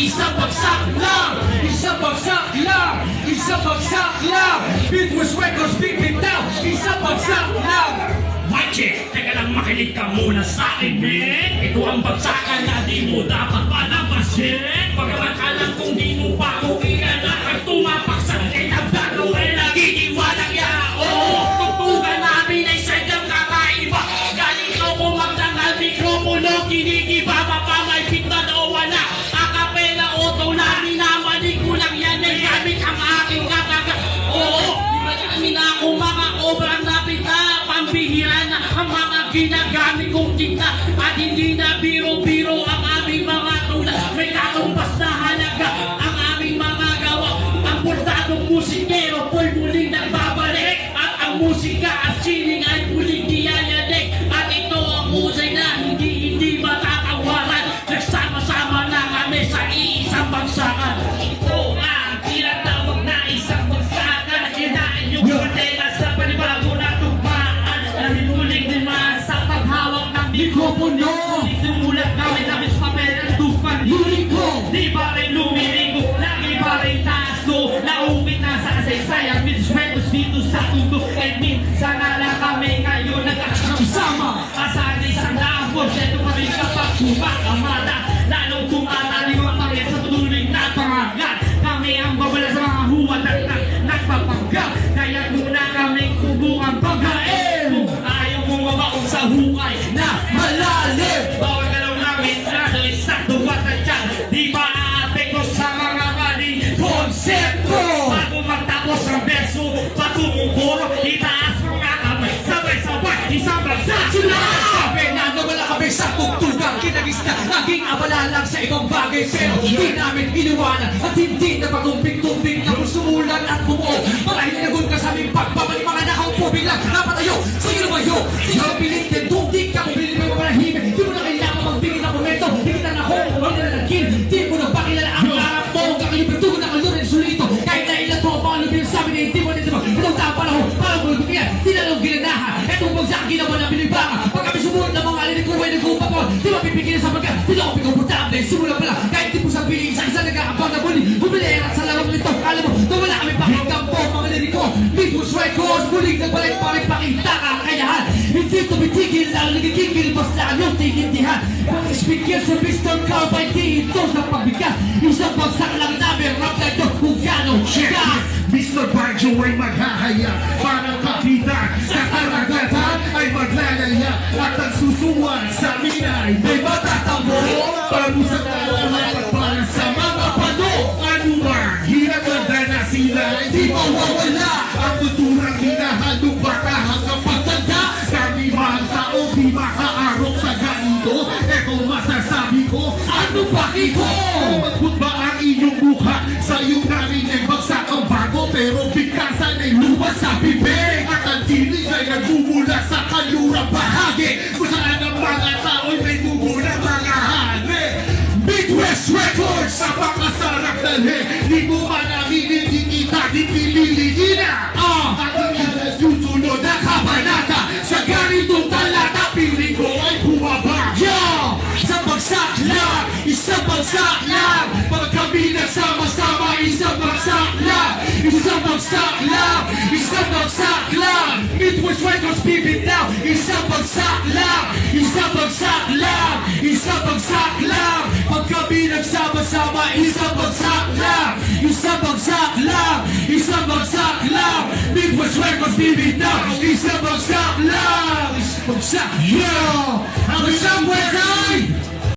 isang bagsak lang! Isang bagsak lang! Isang bagsak lang! Beatles Records Big Down Isang bagsak lang! Mache, teka lang makinig ka muna sa akin, men Ito ang bagsakan na di mo dapat palabasin. Pagkaman alam kung di mo pa ako inanakan Tumapak sa kinabdano ay nagkikiwalang yao. Tugtugan namin ay sadyang kakaiba. Galing ko kumagdangal mikropono Kinikiba At hindi na biro-biro ang aming mga tula May katumbas na halaga ang aming mga gawa. Ang portadong musikero po'y muling nagbabalik. At ang musika at sining ay muling niyayanig At ito ang husay na hindi hindi matatawaran. Nagsama-sama na kami sa iisang bagsakan kapag kumakamada Lalong tumataliw ang pangit sa tuloy na pangagat Kami ang babala sa mga huwat at nag nagpapanggap Kaya muna kami subukan pagkain. Kung ayaw mong mabaon sa hukay na Malalim Bawal galaw namin Lalo isakto at nandiyan Di ba aapekto sa mga mali? Konsepto! Bago matapos ang verso Patungong koro Itaas mga kamay. Sabay-sabay Isang bagsak Sila! Sabi na nawala kami sa tugtugang Kinagis na naging abala lang sa ibang bagay Pero di namin iniwanan. At hindi na pagumping-tumping Na sumulan at bumuo. Marahil nagun ka sa aming pagbabalik Mga nakaupo biglang napatayo Sige na bayo Sige na pinakomportable Simula pa lang Kahit di mo sabihin Sa isa nagkakabang na muli Bumili at sa larong nito Alam mo Na wala kami pakikampo Mga liriko Midwest Records Muling nagbalik pa rin pakita ka kakayahan Hindi tumitigil lang Nagigigil Basta yung tigindihan Ang speaker sa Mr. Cowboy Di ito sa pabigat Isang bagsak lang namin Rap na ito kung gano'ng it! Mr. Banjo ay maghahaya Para kapitan sa karagatan ay maglalaya At ang susuwan sa amin ano bakiko? Magbut ba ang iyong mukha? Sa iyong narinig bagsak ang bago Pero bigkasan ay luwas sa bibig bagsak lang! Isang bagsak lang! Midwest Records bibitaw! Isang bagsak lang! Isang bagsak lang! Pag kami nagsama-sama! Isang bagsak lang! Isang bagsak lang! Midwest Records bibitaw! Isang bagsak lang! Isang bagsak! Yo! Ang isang bagsak!